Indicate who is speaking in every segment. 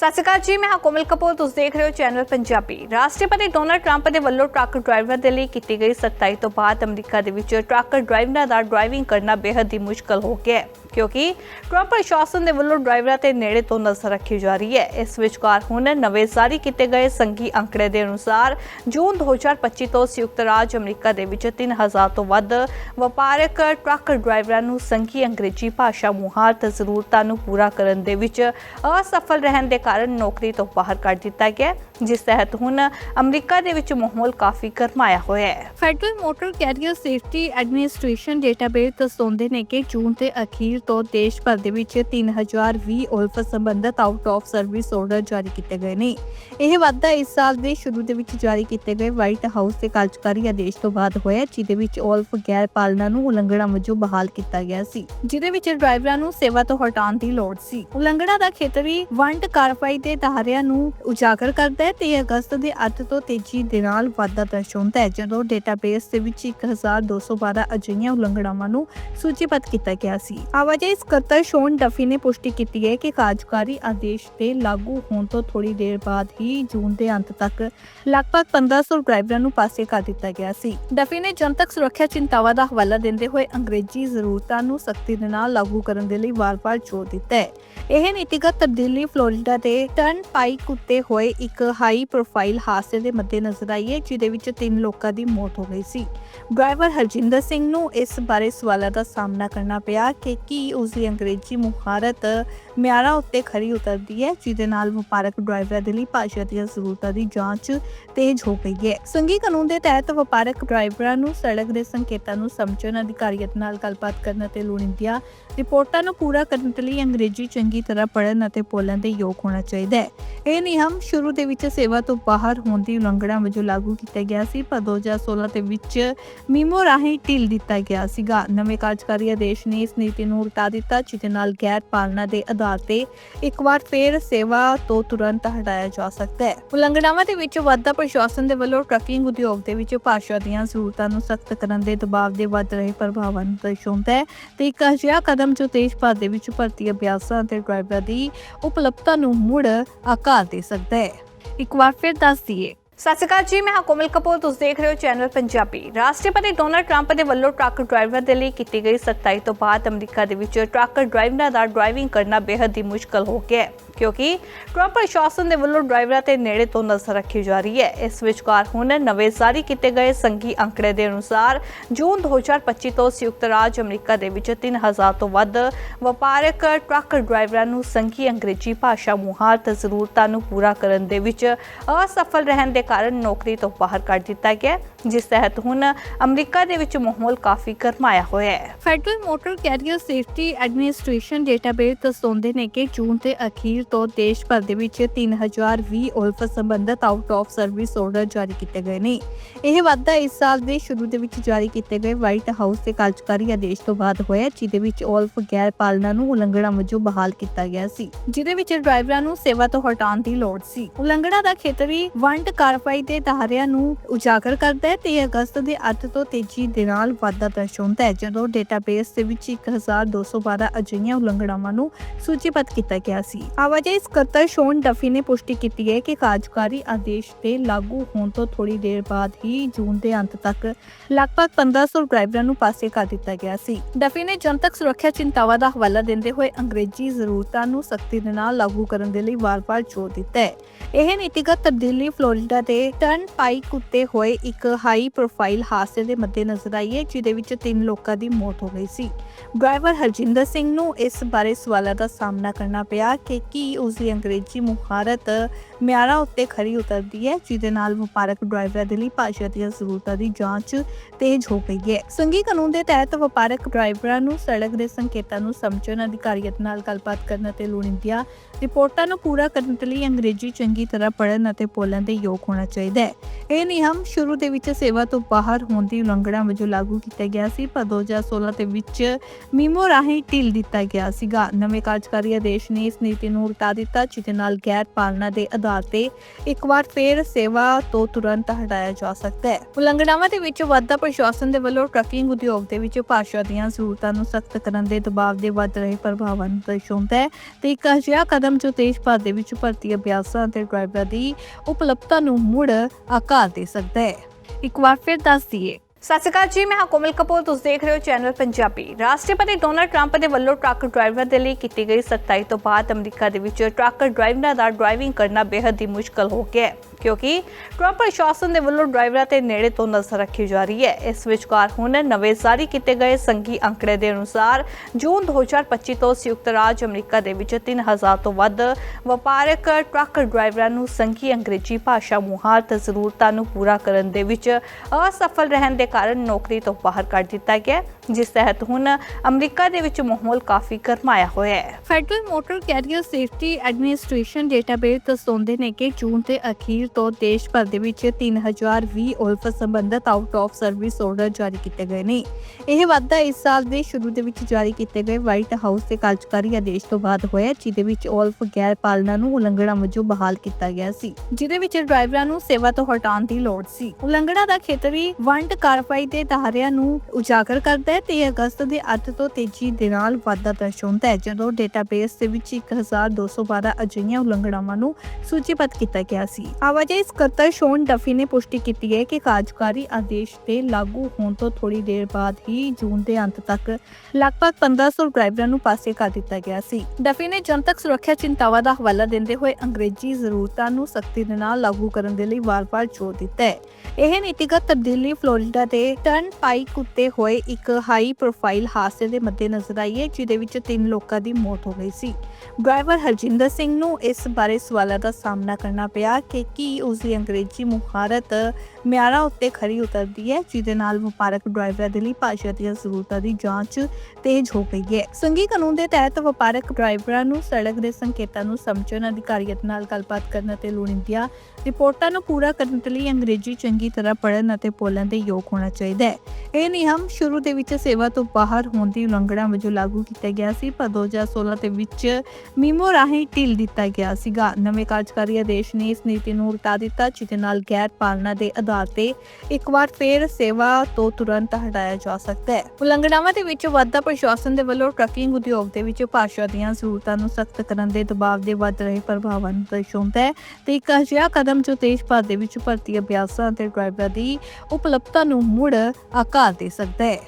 Speaker 1: ਸਤਿ ਸ਼੍ਰੀ ਅਕਾਲ ਜੀ, ਮੈਂ ਹਾਂ ਕੋਮਲ ਕਪੂਰ, ਤੁਸੀਂ ਦੇਖ ਰਹੇ ਹੋ ਚੈਨਲ ਪੰਜਾਬੀ। ਰਾਸ਼ਟਰਪਤੀ ਡੋਨਲਡ ਟਰੰਪ ਦੇ ਵੱਲੋਂ ਟਰੱਕ ਡਰਾਈਵਰ ਦੇ ਲਈ ਕੀਤੀ ਗਈ ਸਖਤਾਈ ਤੋਂ ਬਾਅਦ ਅਮਰੀਕਾ ਦੇ ਵਿੱਚ ਟਰੱਕ ਡਰਾਈਵਰਾਂ ਦਾ ਡਰਾਈਵਿੰਗ ਕਰਨਾ ਬੇहद ਹੀ ਮੁਸ਼ਕਲ ਹੋ ਗਿਆ ਹੈ। ਕਿਉਂਕਿ ਟਰੰਪ ਪ੍ਰਸ਼ਾਸਨ ਦੇ ਵੱਲੋਂ ਡਰਾਈਵਰਾਂ ਤੇ ਨੇੜੇ ਤੋਂ ਨਜ਼ਰ ਰੱਖੀ ਜਾ ਰਹੀ ਹੈ। ਇਸ ਵਿਚਕਾਰ ਹੁਣ ਨਵੇਂ ਜਾਰੀ ਕੀਤੇ ਗਏ ਸੰਘੀ ਅੰਕੜੇ ਦੇ ਅਨੁਸਾਰ ਜੂਨ 2025 ਤੋਂ ਸੰਯੁਕਤ ਰਾਜ ਅਮਰੀਕਾ ਦੇ ਵਿੱਚ 3000 ਤੋਂ ਵੱਧ ਵਪਾਰਕ ਟਰੱਕ ਡਰਾਈਵਰਾਂ ਨੂੰ ਸੰਘੀ ਅੰਗਰੇਜ਼ੀ ਭਾਸ਼ਾ ਮੁਹਾਰਤ ਜ਼ਰੂਰਤਾਂ ਨੂੰ ਪੂਰਾ ਕਰਨ ਦੇ ਵਿੱਚ ਅਸਫਲ ਰਹਿਣ ਦੇ ਕਾਰਨ ਨੌਕਰੀ ਤੋਂ ਬਾਹਰ ਕੱਢ ਦਿੱਤਾ ਗਿਆ ਜਿਸ ਤਹਿਤ ਹੁਣ ਅਮਰੀਕਾ ਦੇ ਵਿੱਚ ਮਾਹੌਲ ਕਾਫੀ ਗਰਮਾਇਆ ਹੋਇਆ ਹੈ। Federal motor carrier safety administration database ਦੱਸਦੇ ਨੇ ਕਿ ਜੂਨ ਦੇ ਅਖੀਰ ਤੋਂ ਦੇਸ਼ ਭਰ ਦੇ ਵਿੱਚ 3020 ਉਲਫ ਸੰਬੰਧਤ ਆਊਟ ਆਫ ਸਰਵਿਸ ਆਰਡਰ ਜਾਰੀ ਕੀਤੇ ਗਏ ਨੇ। ਇਹ ਵਾਧਾ ਇਸ ਸਾਲ ਦੇ ਸ਼ੁਰੂ ਦੇ ਵਿੱਚ ਜਾਰੀ ਕੀਤੇ ਗਏ ਵਾਈਟ ਹਾਊਸ ਦੇ ਕਾਰਜਕਾਰੀ ਆਦੇਸ਼ ਤੋਂ ਬਾਅਦ ਹੋਇਆ, ਜਿਹਦੇ ਵਿੱਚ ਉਲਫ ਗੈਰ ਪਾਲਣਾ ਨੂੰ ਉਲੰਘਣਾ ਵਜੋਂ ਬਹਾਲ ਕੀਤਾ ਗਿਆ ਸੀ, ਜਿਹਦੇ ਵਿੱਚ ਡਰਾਈਵਰਾਂ ਨੂੰ ਸੇਵਾ ਤੋਂ ਹਟਾਉਣ ਦੀ ਲੋੜ ਸੀ। ਉਲੰਘਣਾ ਦਾ ਖੇਤਰੀ ਵੰਡ ਕਾਰਵਾਈ ਦੇ ਦਾਇਰਿਆਂ ਨੂੰ ਉਜਾਗਰ ਕਰਦਾ ਹੈ ਤੇ ਅਗਸਤ ਦੇ ਅੱਧ ਤੋਂ ਤੇਜ਼ੀ ਦੇ ਨਾਲ ਵਾਧਾ ਦਰਸਾਉਂਦਾ ਹੈ, ਜਦੋਂ ਡੇਟਾਬੇਸ ਦੇ ਵਿੱਚ 1212 ਅਜਿਹੀਆਂ ਉਲੰਘਣਾਵਾਂ ਨੂੰ ਸੂਚੀਬੱਧ ਕੀਤਾ ਗਿਆ ਸੀ। ਆਵਾਜਾਈ ਸਕੱਤਰ ਸ਼ੋਨ ਡਫੀ ਨੇ ਪੁਸ਼ਟੀ ਕੀਤੀ ਹੈ ਕਿ ਕਾਰਜਕਾਰੀ ਆਦੇਸ਼ ਦੇ ਲਾਗੂ ਹੋਣ ਤੋਂ ਥੋੜੀ ਦੇਰ ਬਾਅਦ ਹੀ ਜੂਨ ਦੇ ਅੰਤ ਤੱਕ ਲਗਭਗ 1500 ਡਰਾਈਵਰਾਂ ਨੂੰ ਪਾਸੇ ਕਰ ਦਿੱਤਾ ਗਿਆ ਸੀ। ਡਫੀ ਨੇ ਜਨਤਕ ਸੁਰੱਖਿਆ ਚਿੰਤਾਵਾਂ ਦਾ ਹਵਾਲਾ ਦਿੰਦੇ ਹੋਏ ਅੰਗਰੇਜ਼ੀ ਜ਼ਰੂਰਤਾਂ ਨੂੰ ਸਖਤੀ ਦੇ ਨਾਲ ਲਾਗੂ ਕਰਨ ਦੇ ਲਈ ਵਾਰ-ਵਾਰ ਜ਼ੋਰ ਦਿੱਤਾ ਹੈ। ਇਹ ਨੀਤੀਗਤ ਤਬਦੀਲੀ ਫਲੋਰੀਡਾ ਦੇ ਟਰਨ ਪਾਈਕ ਉੱਤੇ ਹੋਏ ਇੱਕ ਹਾਈ ਪ੍ਰੋਫਾਈਲ ਹਾਦਸੇ ਦੇ ਮੱਦੇਨਜ਼ਰ ਆਈ ਹੈ, ਜਿਹਦੇ ਵਿੱਚ ਤਿੰਨ ਲੋਕਾਂ ਦੀ ਮੌਤ ਹੋ ਗਈ ਸੀ। ਡਰਾਈਵਰ ਹਰਜਿੰਦਰ ਸਿੰਘ ਨੂੰ ਇਸ ਬਾਰੇ ਸਵਾਲਾਂ ਦਾ ਸਾਹਮਣਾ ਕਰਨਾ ਪਿਆ ਕਿ ਕੀ ਉਸ ਦੀ ਅੰਗਰੇਜ਼ੀ ਮੁਹਾਰਤ ਮਿਆਰਾਂ ਉੱਤੇ ਖਰੀ ਉਤਰਦੀ ਹੈ, ਜਿਹਦੇ ਨਾਲ ਵਪਾਰਕ ਡਰਾਈਵਰਾਂ ਦੇ ਲਈ ਭਾਸ਼ਾ ਦੀਆਂ ਜ਼ਰੂਰਤਾਂ ਦੀ ਜਾਂਚ ਤੇਜ਼ ਹੋ ਗਈ ਹੈ। ਸੰਘੀ ਕਾਨੂੰਨ ਦੇ ਤਹਿਤ ਵਪਾਰਕ ਡਰਾਈਵਰਾਂ ਨੂੰ ਸੜਕ ਦੇ ਸੰਕੇਤਾਂ ਨੂੰ ਸਮਝਣ ਅਧਿਕਾਰੀਤ ਨਾਲ ਗੱਲਬਾਤ ਕਰਨ ਅਤੇ ਲੋੜੀਂਦੀਆਂ ਰਿਪੋਰਟਾਂ ਨੂੰ ਪੂਰਾ ਕਰਨ ਲਈ ਅੰਗਰੇਜ਼ੀ ਚੰਗੀ ਤਰ੍ਹਾਂ ਪੜ੍ਹਨ ਅਤੇ ਬੋਲਣ ਦੇ ਯੋਗ ਹੋਣਾ ਚਾਹੀਦਾ ਹੈ। ਇਹ ਨਿਯਮ ਸ਼ੁਰੂ ਦੇ ਵਿੱਚ ਸੇਵਾ ਤੋਂ ਬਾਹਰ ਹੋਣ ਦੀ ਉਲੰਘਣਾ ਵਜੋਂ ਲਾਗੂ ਕੀਤਾ ਗਿਆ ਸੀ, ਪਰ 2016 ਦੇ ਵਿੱਚ ਮੀਮੋ ਰਾਹੀਂ ਢਿੱਲ ਦਿੱਤਾ ਗਿਆ ਸੀਗਾ। ਨਵੇਂ ਕਾਰਜਕਾਰੀ ਆਦੇਸ਼ ਨੇ ਇਸ ਨੀਤੀ ਨੂੰ ਉਲਟਾ ਦਿੱਤਾ, ਜਿਹਦੇ ਨਾਲ ਗੈਰ ਪਾਲਣਾ ਦੇ ਆਧਾਰ ਤੇ ਇੱਕ ਵਾਰ ਫੇਰ ਸੇਵਾ ਤੋਂ ਤੁਰੰਤ ਹਟਾਇਆ ਜਾ ਸਕਦਾ ਹੈ। ਉਲੰਘਣਾਵਾਂ ਦੇ ਵਿੱਚ ਵਾਧਾ ਪ੍ਰਸ਼ਾਸਨ ਦੇ ਵੱਲੋਂ ਟਰੱਕਿੰਗ ਉਦਯੋਗ ਦੇ ਵਿੱਚ ਭਾਸ਼ਾ ਦੀਆਂ ਜ਼ਰੂਰਤਾਂ ਨੂੰ ਸਖਤ ਕਰਨ ਦੇ ਦਬਾਅ ਦੇ ਵੱਧ ਰਹੇ ਪ੍ਰਭਾਵਾਂ ਨੂੰ ਦਰਸਾਉਂਦਾ ਹੈ ਤੇ ਇੱਕ ਅਜਿਹਾ ਕਦਮ ਜੋ ਦੇਸ਼ ਭਰ ਦੇ ਵਿੱਚ ਭਰਤੀ ਅਭਿਆਸਾਂ ਅਤੇ ਡਰਾਈਵਰਾਂ ਦੀ ਉਪਲਬਧਤਾ ਨੂੰ ਮੁੜ ਆਕਾਰ ਦੇ ਸਕਦਾ ਹੈ। ਇੱਕ ਵਾਰ ਫਿਰ ਦੱਸ ਦਈਏ ਸਤਿ ਸ਼੍ਰੀ ਅਕਾਲ ਜੀ, ਮੈਂ ਹਾਂ ਕੋਮਲ ਕਪੂਰ, ਤੁਸੀਂ ਦੇਖ ਰਹੇ ਹੋ ਚੈਨਲ ਪੰਜਾਬੀ। ਰਾਸ਼ਟਰਪਤੀ ਡੋਨਲਡ ਟਰੰਪ ਦੇ ਵੱਲੋਂ ਟਰੱਕ ਡਰਾਈਵਰਾਂ ਦੇ ਲਈ ਕੀਤੀ ਗਈ ਸਖਤਾਈ ਤੋਂ ਬਾਅਦ ਅਮਰੀਕਾ ਦੇ ਵਿੱਚ ਟਰੱਕ ਡਰਾਈਵਰਾਂ ਦਾ ਡਰਾਈਵਿੰਗ ਕਰਨਾ ਬੇहद ਹੀ ਮੁਸ਼ਕਲ ਹੋ ਗਿਆ ਹੈ। ਕਿਉਂਕਿ ਟਰੰਪ ਪ੍ਰਸ਼ਾਸਨ ਦੇ ਵੱਲੋਂ ਡਰਾਈਵਰਾਂ ਤੇ ਨੇੜੇ ਤੋਂ ਨਜ਼ਰ ਰੱਖੀ ਜਾ ਰਹੀ ਹੈ। ਇਸ ਵਿਚਕਾਰ ਹੁਣ ਨਵੇਂ ਜਾਰੀ ਕੀਤੇ ਗਏ ਸੰਘੀ ਅੰਕੜੇ ਦੇ ਅਨੁਸਾਰ ਜੂਨ 2025 ਤੋਂ ਸੰਯੁਕਤ ਰਾਜ ਅਮਰੀਕਾ ਦੇ ਵਿੱਚ 3000 ਤੋਂ ਵੱਧ ਵਪਾਰਕ ਟਰੱਕ ਡਰਾਈਵਰਾਂ ਨੂੰ ਸੰਘੀ ਅੰਗਰੇਜ਼ੀ ਭਾਸ਼ਾ ਮੁਹਾਰਤ ਜ਼ਰੂਰਤਾਂ ਨੂੰ ਪੂਰਾ ਕਰਨ ਦੇ ਵਿੱਚ ਅਸਫਲ ਰਹਿਣ ਦੇ ਕਾਰਨ ਨੌਕਰੀ ਤੋਂ ਬਾਹਰ ਕੱਢ ਦਿੱਤਾ ਗਿਆ ਜਿਸ ਤਹਿਤ ਹੁਣ ਅਮਰੀਕਾ ਦੇ ਵਿੱਚ ਮਾਹੌਲ ਕਾਫੀ ਗਰਮਾਇਆ ਹੋਇਆ ਹੈ। Federal motor carrier safety administration database ਦੱਸਦੇ ਨੇ ਕਿ ਜੂਨ ਦੇ ਅਖੀਰ ਤੋਂ ਦੇਸ਼ ਭਰ ਦੇ ਵਿੱਚ 3020 ਉਲਫ ਸੰਬੰਧਤ ਆਊਟ ਆਫ ਸਰਵਿਸ ਆਰਡਰ ਜਾਰੀ ਕੀਤੇ ਗਏ ਨੇ। ਇਹ ਵਾਧਾ ਇਸ ਸਾਲ ਦੇ ਸ਼ੁਰੂ ਦੇ ਵਿੱਚ ਜਾਰੀ ਕੀਤੇ ਗਏ ਵਾਈਟ ਹਾਊਸ ਦੇ ਕਾਰਜਕਾਰੀ ਆਦੇਸ਼ ਤੋਂ ਬਾਅਦ ਹੋਇਆ, ਜਿਹਦੇ ਵਿੱਚ ਉਲਫ ਗੈਰ ਪਾਲਣਾ ਨੂੰ ਉਲੰਘਣਾ ਵਜੋਂ ਬਹਾਲ ਕੀਤਾ ਗਿਆ ਸੀ, ਜਿਹਦੇ ਵਿੱਚ ਡਰਾਈਵਰਾਂ ਨੂੰ ਸੇਵਾ ਤੋਂ ਹਟਾਉਣ ਦੀ ਲੋੜ ਸੀ। ਉਲੰਘਣਾ ਦਾ ਖੇਤਰੀ ਵੰਡ ਕਾਰਵਾਈ ਦੇ ਦਾਇਰਿਆਂ ਨੂੰ ਉਜਾਗਰ ਕਰਦਾ ਹੈ ਤੇ ਅਗਸਤ ਦੇ ਅੱਧ ਤੋਂ ਤੇਜ਼ੀ ਦੇ ਨਾਲ ਵਾਧਾ ਦਰਸਾਉਂਦਾ ਹੈ, ਜਦੋਂ ਡੇਟਾਬੇਸ ਦੇ ਵਿੱਚ 1212 ਅਜਿਹੀਆਂ ਉਲੰਘਣਾਵਾਂ ਨੂੰ ਸੂਚੀਬੱਧ ਕੀਤਾ ਗਿਆ ਸੀ। ਆਵਾਜਾਈ ਸਕੱਤਰ ਸ਼ੋਨ ਡਫੀ ਨੇ ਪੁਸ਼ਟੀ ਕੀਤੀ ਹੈ ਕਿ ਕਾਰਜਕਾਰੀ ਆਦੇਸ਼ ਦੇ ਲਾਗੂ ਹੋਣ ਤੋਂ ਥੋੜੀ ਦੇਰ ਬਾਅਦ ਹੀ ਜੂਨ ਦੇ ਅੰਤ ਤੱਕ ਲਗਭਗ 1500 ਡਰਾਈਵਰਾਂ ਨੂੰ ਪਾਸੇ ਕਰ ਦਿੱਤਾ ਗਿਆ ਸੀ। ਡਫੀ ਨੇ ਜਨਤਕ ਸੁਰੱਖਿਆ ਚਿੰਤਾਵਾਂ ਦਾ ਹਵਾਲਾ ਦਿੰਦੇ ਹੋਏ ਅੰਗਰੇਜ਼ੀ ਜ਼ਰੂਰਤਾਂ ਨੂੰ ਸਖਤੀ ਦੇ ਨਾਲ ਲਾਗੂ ਕਰਨ ਦੇ ਲਈ ਵਾਰ-ਵਾਰ ਜ਼ੋਰ ਦਿੱਤਾ ਹੈ। ਇਹ ਨੀਤੀਗਤ ਤਬਦੀਲੀ ਫਲੋਰੀਡਾ ਦੇ ਟਰਨ ਪਾਈਕ ਉੱਤੇ ਹੋਏ ਇੱਕ ਹਾਈ ਪ੍ਰੋਫਾਈਲ ਹਾਦਸੇ ਦੇ ਮੱਦੇਨਜ਼ਰ ਆਈ ਹੈ, ਜਿਹਦੇ ਵਿੱਚ ਤਿੰਨ ਲੋਕਾਂ ਦੀ ਮੌਤ ਹੋ ਗਈ ਸੀ। ਡਰਾਈਵਰ ਹਰਜਿੰਦਰ ਸਿੰਘ ਨੂੰ ਇਸ ਬਾਰੇ ਸਵਾਲਾਂ ਦਾ ਸਾਹਮਣਾ ਕਰਨਾ ਪਿਆ ਕਿ ਕੀ ਉਸ ਦੀ ਅੰਗਰੇਜ਼ੀ ਮੁਹਾਰਤ ਮਿਆਰਾਂ ਉੱਤੇ ਖਰੀ ਉਤਰਦੀ ਹੈ, ਜਿਹਦੇ ਨਾਲ ਵਪਾਰਕ ਡਰਾਈਵਰਾਂ ਦੇ ਲਈ ਭਾਸ਼ਾ ਦੀਆਂ ਜ਼ਰੂਰਤਾਂ ਦੀ ਜਾਂਚ ਤੇਜ਼ ਹੋ ਗਈ ਹੈ। ਸੰਘੀ ਕਾਨੂੰਨ ਦੇ ਤਹਿਤ ਵਪਾਰਕ ਡਰਾਈਵਰਾਂ ਨੂੰ ਸੜਕ ਦੇ ਸੰਕੇਤਾਂ ਨੂੰ ਸਮਝਣ ਅਧਿਕਾਰੀਤ ਨਾਲ ਗੱਲਬਾਤ ਕਰਨ ਅਤੇ ਲੋੜੀਂਦੀਆਂ ਰਿਪੋਰਟਾਂ ਨੂੰ ਪੂਰਾ ਕਰਨ ਲਈ ਅੰਗਰੇਜ਼ੀ ਚੰਗੀ ਤਰ੍ਹਾਂ ਪੜ੍ਹਨ ਅਤੇ ਬੋਲਣ ਦੇ ਯੋਗ ਹੋਣਾ ਚਾਹੀਦਾ ਹੈ। ਇਹ ਨਿਯਮ ਸ਼ੁਰੂ ਦੇ ਵਿੱਚ ਵਿੱਚ ਸੇਵਾ ਤੋਂ ਬਾਹਰ ਹੋਣ ਦੀ ਉਲੰਘਣਾ ਵਜੋਂ ਲਾਗੂ ਕੀਤਾ ਗਿਆ ਸੀ, ਪਰ 2016 ਦੇ ਵਿੱਚ ਮੀਮੋ ਰਾਹੀਂ ਢੀਲ ਦਿੱਤਾ ਗਿਆ ਸੀਗਾ। ਨਵੇਂ ਕਾਰਜਕਾਰੀ ਆਦੇਸ਼ ਨੇ ਇਸ ਨੀਤੀ ਨੂੰ ਉਲਟਾ ਦਿੱਤਾ, ਜਿਹਦੇ ਨਾਲ ਗੈਰ ਪਾਲਣਾ ਦੇ ਆਧਾਰ ਤੇ ਇੱਕ ਵਾਰ ਫੇਰ ਸੇਵਾ ਤੋਂ ਤੁਰੰਤ ਹਟਾਇਆ ਜਾ ਸਕਦਾ ਹੈ। ਉਲੰਘਣਾਵਾਂ ਦੇ ਵਿੱਚ ਵਾਧਾ ਪ੍ਰਸ਼ਾਸਨ ਦੇ ਵੱਲੋਂ ਟਰੱਕਿੰਗ ਉਦਯੋਗ ਦੇ ਵਿੱਚ ਭਾਸ਼ਾ ਦੀਆਂ ਜ਼ਰੂਰਤਾਂ ਨੂੰ ਸਖਤ ਕਰਨ ਦੇ ਦਬਾਅ ਦੇ ਵੱਧ ਰਹੇ ਪ੍ਰਭਾਵਾਂ ਨੂੰ ਦਰਸਾਉਂਦਾ ਹੈ ਤੇ ਇੱਕ ਅਜਿਹਾ ਕਦਮ ਜੋ ਦੇਸ਼ ਭਰ ਦੇ ਵਿੱਚ ਭਰਤੀ ਅਭਿਆਸਾਂ ਅਤੇ ਡਰਾਈਵਰਾਂ ਦੀ ਉਪਲਬਧਤਾ ਨੂੰ ਮੁੜ ਆਕਾਰ ਦੇ ਸਕਦਾ ਹੈ। ਇੱਕ ਵਾਰ ਫਿਰ ਦੱਸ ਦਈਏ। ਸਤਿ ਸ਼੍ਰੀ ਅਕਾਲ ਜੀ, ਮੈਂ ਹਾਂ ਕੋਮਲ ਕਪੂਰ, ਤੁਸੀਂ ਦੇਖ ਰਹੇ ਹੋ ਚੈਨਲ ਪੰਜਾਬੀ। ਰਾਸ਼ਟਰਪਤੀ ਡੋਨਲਡ ਟਰੰਪ ਦੇ ਵੱਲੋਂ ਟਰੱਕ ਡਰਾਈਵਰ ਦੇ ਲਈ ਕੀਤੀ ਗਈ ਸਖਤਾਈ ਤੋਂ ਬਾਅਦ ਅਮਰੀਕਾ ਦੇ ਵਿੱਚ ਟਰੱਕ ਡਰਾਈਵਰਾਂ ਦਾ ਡਰਾਈਵਿੰਗ ਕਰਨਾ ਬੇहद ਹੀ ਮੁਸ਼ਕਲ ਹੋ ਗਿਆ ਹੈ। ਕਿਉਂਕਿ ਟਰੰਪ ਪ੍ਰਸ਼ਾਸਨ ਦੇ ਵੱਲੋਂ ਡਰਾਈਵਰਾਂ ਤੇ ਨੇੜੇ ਤੋਂ ਨਜ਼ਰ ਰੱਖੀ ਜਾ ਰਹੀ ਹੈ। ਇਸ ਵਿਚਕਾਰ ਹੁਣ ਨਵੇਂ ਜਾਰੀ ਕੀਤੇ ਗਏ ਸੰਘੀ ਅੰਕੜੇ ਦੇ ਅਨੁਸਾਰ ਜੂਨ 2025 ਤੋਂ ਸੰਯੁਕਤ ਰਾਜ ਅਮਰੀਕਾ ਦੇ ਵਿੱਚ 3000 ਤੋਂ ਵੱਧ ਵਪਾਰਕ ਟਰੱਕ ਡਰਾਈਵਰਾਂ ਨੂੰ ਸੰਘੀ ਅੰਗਰੇਜ਼ੀ ਭਾਸ਼ਾ ਮੁਹਾਰਤ ਜ਼ਰੂਰਤਾਂ ਨੂੰ ਪੂਰਾ ਕਰਨ ਦੇ ਵਿੱਚ ਅਸਫਲ ਰਹਿਣ ਦੇ ਕਾਰਨ ਨੌਕਰੀ ਤੋਂ ਬਾਹਰ ਕੱਢ ਦਿੱਤਾ ਗਿਆ ਜਿਸ ਤਹਿਤ ਹੁਣ ਅਮਰੀਕਾ ਦੇ ਵਿੱਚ ਮਾਹੌਲ ਕਾਫੀ ਗਰਮਾਇਆ ਹੋਇਆ ਹੈ। Federal motor carrier safety administration database ਦੱਸਦੇ ਨੇ ਕਿ ਜੂਨ ਦੇ ਅਖੀਰ ਤੋਂ ਦੇਸ਼ ਭਰ ਦੇ ਵਿੱਚ 3020 ਉਲਫ ਸੰਬੰਧਤ ਆਊਟ ਆਫ ਸਰਵਿਸ ਆਰਡਰ ਜਾਰੀ ਕੀਤੇ ਗਏ ਨੇ। ਇਹ ਵਾਧਾ ਇਸ ਸਾਲ ਦੇ ਸ਼ੁਰੂ ਦੇ ਵਿੱਚ ਜਾਰੀ ਕੀਤੇ ਗਏ ਵਾਈਟ ਹਾਊਸ ਦੇ ਕਾਰਜਕਾਰੀ ਆਦੇਸ਼ ਤੋਂ ਬਾਅਦ ਹੋਇਆ, ਜਿਹਦੇ ਵਿੱਚ ਉਲਫ ਗੈਰ ਪਾਲਣਾ ਨੂੰ ਉਲੰਘਣਾ ਵਜੋਂ ਬਹਾਲ ਕੀਤਾ ਗਿਆ ਸੀ। ਜਿਹਦੇ ਵਿੱਚ ਡਰਾਈਵਰਾਂ ਨੂੰ ਸੇਵਾ ਤੋਂ ਹਟਾਉਣ ਦੀ ਲੋੜ ਸੀ। ਉਲੰਘਣਾ ਦਾ ਖੇਤਰੀ ਵੰਡ ਕਾਰਵਾਈ ਦੇ ਦਾਇਰਿਆਂ ਨੂੰ ਉਜਾਗਰ ਕਰਦਾ ਹੈ ਤੇ ਅਗਸਤ ਦੇ ਅੱਧ ਤੋਂ ਤੇਜ਼ੀ ਦੇ ਨਾਲ ਵਾਧਾ ਦਰਸਾਉਂਦਾ ਹੈ, ਜਦੋਂ ਡੇਟਾਬੇਸ ਦੇ ਵਿੱਚ 1212 ਅਜਿਹੀਆਂ ਉਲੰਘਣਾਵਾਂ ਨੂੰ ਸੂਚੀਬੱਧ ਕੀਤਾ ਗਿਆ ਸੀ। ਆਵਾਜਾਈ ਸਕੱਤਰ ਸ਼ੋਨ ਡਫੀ ਨੇ ਪੁਸ਼ਟੀ ਕੀਤੀ ਹੈ ਕਿ ਕਾਰਜਕਾਰੀ ਆਦੇਸ਼ ਦੇ ਲਾਗੂ ਹੋਣ ਤੋਂ ਥੋੜੀ ਦੇਰ ਬਾਅਦ ਹੀ ਜੂਨ ਦੇ ਅੰਤ ਤੱਕ ਲਗਭਗ 1500 ਡਰਾਈਵਰਾਂ ਨੂੰ ਪਾਸੇ ਕਰ ਦਿੱਤਾ ਗਿਆ ਸੀ। ਡਫੀ ਨੇ ਜਨਤਕ ਸੁਰੱਖਿਆ ਚਿੰਤਾਵਾਂ ਦਾ ਹਵਾਲਾ ਦਿੰਦੇ ਹੋਏ ਅੰਗਰੇਜ਼ੀ ਜ਼ਰੂਰਤਾਂ ਨੂੰ ਸਖਤੀ ਦੇ ਨਾਲ ਲਾਗੂ ਕਰਨ ਦੇ ਲਈ ਵਾਰ-ਵਾਰ ਜ਼ੋਰ ਦਿੱਤਾ ਹੈ। ਇਹ ਨੀਤੀਗਤ ਤਬਦੀਲੀ ਫਲੋਰੀਡਾ ਦੇ ਟਰਨ ਪਾਈਕ ਉੱਤੇ ਹੋਏ ਇੱਕ ਹਾਈ ਪ੍ਰੋਫਾਈਲ ਹਾਦਸੇ ਦੇ ਮੱਦੇਨਜ਼ਰ ਆਈ ਹੈ, ਜਿਹਦੇ ਵਿੱਚ ਤਿੰਨ ਲੋਕਾਂ ਦੀ ਮੌਤ ਹੋ ਗਈ ਸੀ। ਡਰਾਈਵਰ ਹਰਜਿੰਦਰ ਸਿੰਘ ਨੂੰ ਇਸ ਬਾਰੇ ਸਵਾਲਾਂ ਦਾ ਸਾਹਮਣਾ ਕਰਨਾ ਪਿਆ ਕਿ ਕੀ ਉਸ ਦੀ ਅੰਗਰੇਜ਼ੀ ਮੁਹਾਰਤ ਮਿਆਰਾਂ ਉੱਤੇ ਖਰੀ ਉਤਰਦੀ ਹੈ, ਜਿਹਦੇ ਨਾਲ ਵਪਾਰਕ ਡਰਾਈਵਰਾਂ ਦੇ ਲਈ ਭਾਸ਼ਾ ਦੀਆਂ ਜ਼ਰੂਰਤਾਂ ਦੀ ਜਾਂਚ ਤੇਜ਼ ਹੋ ਗਈ ਹੈ। ਸੰਘੀ ਕਾਨੂੰਨ ਦੇ ਤਹਿਤ ਵਪਾਰਕ ਡਰਾਈਵਰਾਂ ਨੂੰ ਸੜਕ ਦੇ ਸੰਕੇਤਾਂ ਨੂੰ ਸਮਝਣ ਅਧਿਕਾਰੀਤ ਨਾਲ ਗੱਲਬਾਤ ਕਰਨ ਅਤੇ ਲੋੜੀਂਦੀਆਂ ਰਿਪੋਰਟਾਂ ਨੂੰ ਪੂਰਾ ਕਰਨ ਦੇ ਲਈ ਅੰਗਰੇਜ਼ੀ ਚੰਗੀ ਤਰ੍ਹਾਂ ਪੜ੍ਹਨ ਅਤੇ ਬੋਲਣ ਦੇ ਯੋਗ ਹੋਣਾ ਚਾਹੀਦਾ ਹੈ। ਇਹ ਨਿਯਮ ਸ਼ੁਰੂ ਦੇ ਵਿੱਚ ਸੇਵਾ ਤੋਂ ਬਾਹਰ ਹੋਣ ਦੀ ਉਲੰਘਣਾ ਵਜੋਂ ਲਾਗੂ ਕੀਤਾ ਗਿਆ ਸੀ, ਪਰ 2016 ਦੇ ਵਿੱਚ ਮੀਮੋ ਰਾਹੀਂ ਢਿੱਲ ਦਿੱਤਾ ਗਿਆ ਸੀਗਾ। ਨਵੇਂ ਕਾਰਜਕਾਰੀ ਆਦੇਸ਼ ਨੇ ਇਸ ਨੀਤੀ ਨੂੰ ਉਲਟਾ ਦਿੱਤਾ, ਜਿਹਦੇ ਨਾਲ ਗੈਰ ਪਾਲਣਾ ਦੇ ਆਧਾਰ ਤੇ ਇੱਕ ਵਾਰ ਫੇਰ ਸੇਵਾ ਤੋਂ ਤੁਰੰਤ ਹਟਾਇਆ ਜਾ ਸਕਦਾ ਹੈ। ਉਲੰਘਣਾਵਾਂ ਦੇ ਵਿੱਚ ਵਾਧਾ ਪ੍ਰਸ਼ਾਸਨ ਦੇ ਵੱਲੋਂ ਟਰੱਕਿੰਗ ਉਦਯੋਗ ਦੇ ਵਿੱਚ ਭਾਸ਼ਾ ਦੀਆਂ ਜ਼ਰੂਰਤਾਂ ਨੂੰ ਸਖਤ ਕਰਨ ਦੇ ਦਬਾਅ ਦੇ ਵੱਧ ਰਹੇ ਪ੍ਰਭਾਵਾਂ ਨੂੰ ਦਰਸਾਉਂਦਾ ਹੈ ਤੇ ਇੱਕ ਅਜਿਹਾ ਕਦਮ ਜੋ ਦੇਸ਼ ਭਰ ਦੇ ਵਿੱਚ ਭਰਤੀ ਅਭਿਆਸਾਂ ਅਤੇ ਡਰਾਈਵਰਾਂ ਦੀ ਉਪਲਬਧਤਾ ਨੂੰ ਮੁੜ ਆਕਾਰ ਦੇ ਸਕਦਾ ਹੈ।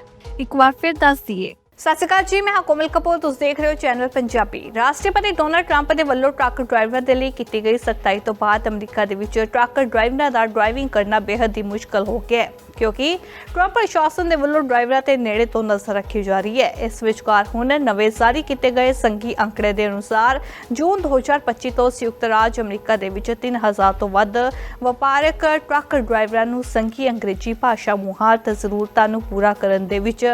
Speaker 1: ਇੱਕ ਵਾਰ ਫਿਰ ਦੱਸ ਦਈਏ ਸਤਿ ਸ਼੍ਰੀ ਅਕਾਲ ਜੀ, ਮੈਂ ਹਾਂ ਕੋਮਲ ਕਪੂਰ, ਤੁਸੀਂ ਦੇਖ ਰਹੇ ਹੋ ਚੈਨਲ ਪੰਜਾਬੀ। ਰਾਸ਼ਟਰਪਤੀ ਡੋਨਲਡ ਟਰੰਪ ਦੇ ਵੱਲੋਂ ਟਰੱਕ ਡਰਾਈਵਰ ਦੇ ਲਈ ਕੀਤੀ ਗਈ ਸਖਤਾਈ ਤੋਂ ਬਾਅਦ ਅਮਰੀਕਾ ਦੇ ਵਿੱਚ ਟਰੱਕ ਡਰਾਈਵਰਾਂ ਦਾ ਡਰਾਈਵਿੰਗ ਕਰਨਾ ਬੇहद ਹੀ ਮੁਸ਼ਕਲ ਹੋ ਗਿਆ ਹੈ। ਕਿਉਂਕਿ ਟਰੰਪ ਪ੍ਰਸ਼ਾਸਨ ਦੇ ਵੱਲੋਂ ਡਰਾਈਵਰਾਂ ਤੇ ਨੇੜੇ ਤੋਂ ਨਜ਼ਰ ਰੱਖੀ ਜਾ ਰਹੀ ਹੈ। ਇਸ ਵਿਚਕਾਰ ਹੁਣ ਨਵੇਂ ਜਾਰੀ ਕੀਤੇ ਗਏ ਸੰਘੀ ਅੰਕੜੇ ਦੇ ਅਨੁਸਾਰ ਜੂਨ 2025 ਤੋਂ ਸੰਯੁਕਤ ਰਾਜ ਅਮਰੀਕਾ ਦੇ ਵਿੱਚ 3000 ਤੋਂ ਵੱਧ ਵਪਾਰਕ ਟਰੱਕ ਡਰਾਈਵਰਾਂ ਨੂੰ ਸੰਘੀ ਅੰਗਰੇਜ਼ੀ ਭਾਸ਼ਾ ਮੁਹਾਰਤ ਜ਼ਰੂਰਤਾਂ ਨੂੰ ਪੂਰਾ ਕਰਨ ਦੇ ਵਿੱਚ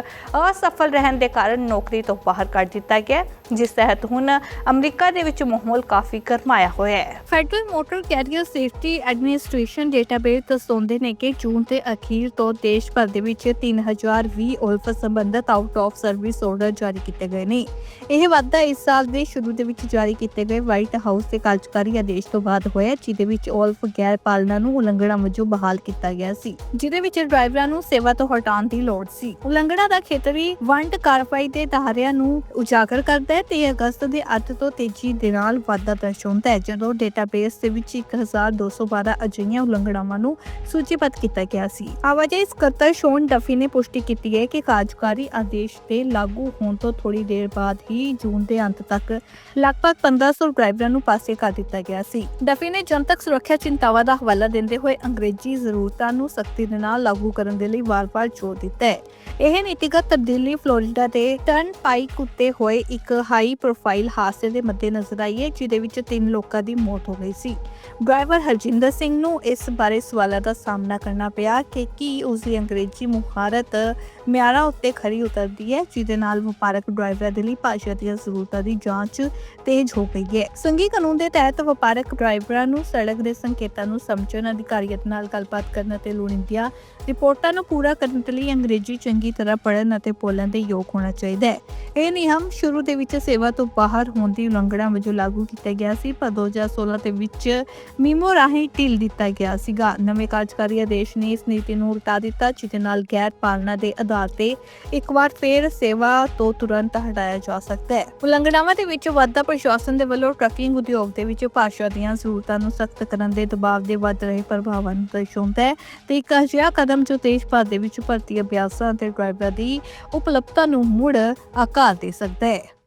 Speaker 1: ਅਸਫਲ ਰਹਿਣ ਦੇ ਕਾਰਨ ਨੌਕਰੀ ਤੋਂ ਬਾਹਰ ਕੱਢ ਦਿੱਤਾ ਗਿਆ ਹੈ, ਜਿਸ ਤਹਿਤ ਹੁਣ ਅਮਰੀਕਾ ਦੇ ਵਿੱਚ ਮਾਹੌਲ ਕਾਫੀ ਗਰਮਾਇਆ ਹੋਇਆ ਹੈ। Federal motor carrier safety administration database ਦੱਸਦੇ ਨੇ ਕਿ ਜੂਨ ਦੇ ਅਖੀਰ ਤੋਂ ਦੇਸ਼ ਭਰ ਦੇ ਵਿੱਚ 3020 ਉਲਫ ਸੰਬੰਧਤ ਆਊਟ ਆਫ ਸਰਵਿਸ ਆਰਡਰ ਜਾਰੀ ਕੀਤੇ ਗਏ ਨੇ। ਇਹ ਵਾਧਾ ਇਸ ਸਾਲ ਦੇ ਸ਼ੁਰੂ ਦੇ ਵਿੱਚ ਜਾਰੀ ਕੀਤੇ ਗਏ ਵਾਈਟ ਹਾਊਸ ਦੇ ਕਾਰਜਕਾਰੀ ਆਦੇਸ਼ ਤੋਂ ਬਾਅਦ ਹੋਇਆ, ਜਿਹਦੇ ਵਿੱਚ ਉਲਫ ਗੈਰ ਪਾਲਣਾ ਨੂੰ ਉਲੰਘਣਾ ਵਜੋਂ ਬਹਾਲ ਕੀਤਾ ਗਿਆ ਸੀ, ਜਿਹਦੇ ਵਿੱਚ ਡਰਾਈਵਰਾਂ ਨੂੰ ਸੇਵਾ ਤੋਂ ਹਟਾਉਣ ਦੀ ਲੋੜ ਸੀ। ਉਲੰਘਣਾ ਦਾ ਖੇਤਰੀ ਵੰਡ ਕਾਰਵਾਈ ਦੇ ਦਾਇਰਿਆਂ ਨੂੰ ਉਜਾਗਰ ਕਰਦਾ ਹੈ ਤੇ ਅਗਸਤ ਦੇ ਅੱਧ ਤੋਂ ਤੇਜ਼ੀ ਦੇ ਨਾਲ ਵਾਧਾ ਦਰਸਾਉਂਦਾ ਹੈ, ਜਦੋਂ ਡੇਟਾਬੇਸ ਦੇ ਵਿੱਚ 1212 ਅਜਿਹੀਆਂ ਉਲੰਘਣਾਵਾਂ ਨੂੰ ਸੂਚੀਬੱਧ ਕੀਤਾ ਗਿਆ ਸੀ। ਆਵਾਜਾਈ ਸਕੱਤਰ ਸ਼ੋਨ ਡਫੀ ਨੇ ਪੁਸ਼ਟੀ ਕੀਤੀ ਹੈ ਕਿ ਕਾਰਜਕਾਰੀ ਆਦੇਸ਼ ਦੇ ਲਾਗੂ ਹੋਣ ਤੋਂ ਥੋੜੀ ਦੇਰ ਬਾਅਦ ਹੀ ਜੂਨ ਦੇ ਅੰਤ ਤੱਕ ਲਗਭਗ 1500 ਡਰਾਈਵਰਾਂ ਨੂੰ ਪਾਸੇ ਕਰ ਦਿੱਤਾ ਗਿਆ ਸੀ। ਡਫੀ ਨੇ ਜਨਤਕ ਸੁਰੱਖਿਆ ਚਿੰਤਾਵਾਂ ਦਾ ਹਵਾਲਾ ਦਿੰਦੇ ਹੋਏ ਅੰਗਰੇਜ਼ੀ ਜ਼ਰੂਰਤਾਂ ਨੂੰ ਸਖਤੀ ਦੇ ਨਾਲ ਲਾਗੂ ਕਰਨ ਦੇ ਲਈ ਵਾਰ-ਵਾਰ ਜ਼ੋਰ ਦਿੱਤਾ ਹੈ। ਇਹ ਨੀਤੀਗਤ ਤਬਦੀਲੀ ਫਲੋਰੀਡਾ ਦੇ ਟਰਨ ਪਾਈਕ ਉੱਤੇ ਹੋਏ ਇੱਕ ਹਾਈ ਪ੍ਰੋਫਾਈਲ ਹਾਦਸੇ ਦੇ ਮੱਦੇਨਜ਼ਰ ਆਈ ਹੈ, ਜਿਹਦੇ ਵਿੱਚ ਤਿੰਨ ਲੋਕਾਂ ਦੀ ਮੌਤ ਹੋ ਗਈ ਸੀ। ਡਰਾਈਵਰ ਹਰਜਿੰਦਰ ਸਿੰਘ ਨੂੰ ਇਸ ਬਾਰੇ ਸਵਾਲਾਂ ਦਾ ਸਾਹਮਣਾ ਕਰਨਾ ਪਿਆ ਕਿ ਕੀ ਉਸ ਦੀ ਅੰਗਰੇਜ਼ੀ ਮੁਹਾਰਤ ਮਿਆਰਾਂ ਉੱਤੇ ਖਰੀ ਉਤਰਦੀ ਹੈ, ਜਿਹਦੇ ਨਾਲ ਵਪਾਰਕ ਡਰਾਈਵਰਾਂ ਦੇ ਲਈ ਭਾਸ਼ਾ ਦੀਆਂ ਜ਼ਰੂਰਤਾਂ ਦੀ ਜਾਂਚ ਤੇਜ਼ ਹੋ ਗਈ ਹੈ। ਸੰਘੀ ਕਾਨੂੰਨ ਦੇ ਤਹਿਤ ਵਪਾਰਕ ਡਰਾਈਵਰਾਂ ਨੂੰ ਸੜਕ ਦੇ ਸੰਕੇਤਾਂ ਨੂੰ ਸਮਝਣ ਅਧਿਕਾਰੀਆਂ ਨਾਲ ਗੱਲਬਾਤ ਕਰਨ ਅਤੇ ਲੋੜੀਂਦੀਆਂ ਰਿਪੋਰਟਾਂ ਨੂੰ ਪੂਰਾ ਕਰਨ ਲਈ ਅੰਗਰੇਜ਼ੀ ਚੰਗੀ ਤਰ੍ਹਾਂ ਪੜ੍ਹਨ ਅਤੇ ਬੋਲਣ ਦੇ ਯੋਗ ਹੋਣਾ ਚਾਹੀਦਾ ਹੈ। ਇਹ ਨਿਯਮ ਸ਼ੁਰੂ ਦੇ ਵਿੱਚ ਸੇਵਾ ਤੋਂ ਬਾਹਰ ਹੋਣ ਦੀ ਉਲੰਘਣਾ ਵਜੋਂ ਲਾਗੂ ਕੀਤਾ ਗਿਆ ਸੀ, ਪਰ 2016 ਦੇ ਵਿੱਚ ਮੀਮੋ ਰਾਹੀਂ ਢਿੱਲ ਦਿੱਤਾ ਗਿਆ ਸੀਗਾ। ਨਵੇਂ ਕਾਰਜਕਾਰੀ ਆਦੇਸ਼ ਨੇ ਇਸ ਨੀਤੀ ਨੂੰ ਉਲਟਾ ਦਿੱਤਾ, ਜਿਹਦੇ ਨਾਲ ਗੈਰ ਪਾਲਣਾ ਦੇ ਆਧਾਰ ਤੇ ਇੱਕ ਵਾਰ ਫੇਰ ਸੇਵਾ ਤੋਂ ਤੁਰੰਤ ਹਟਾਇਆ ਜਾ ਸਕਦਾ ਹੈ। ਉਲੰਘਣਾਵਾਂ ਦੇ ਵਿੱਚ ਵਾਧਾ ਪ੍ਰਸ਼ਾਸਨ ਦੇ ਵੱਲੋਂ ਟਰੱਕਿੰਗ ਉਦਯੋਗ ਦੇ ਵਿੱਚ ਭਾਸ਼ਾ ਦੀਆਂ ਜ਼ਰੂਰਤਾਂ ਨੂੰ ਸਖਤ ਕਰਨ ਦੇ ਦਬਾਅ ਦੇ ਵੱਧ ਰਹੇ ਪ੍ਰਭਾਵਾਂ ਨੂੰ ਦਰਸਾਉਂਦਾ ਹੈ ਤੇ ਇੱਕ ਅਜਿਹਾ ਕਦਮ ਜੋ ਦੇਸ਼ ਭਰ ਦੇ ਵਿੱਚ ਭਰਤੀ ਅਭਿਆਸਾਂ ਅਤੇ ਡਰਾਈਵਰਾਂ ਦੀ ਉਪਲਬਧਤਾ ਨੂੰ ਮੁੜ ਆਕਾਰ ਦੇ ਸਕਦਾ ਹੈ।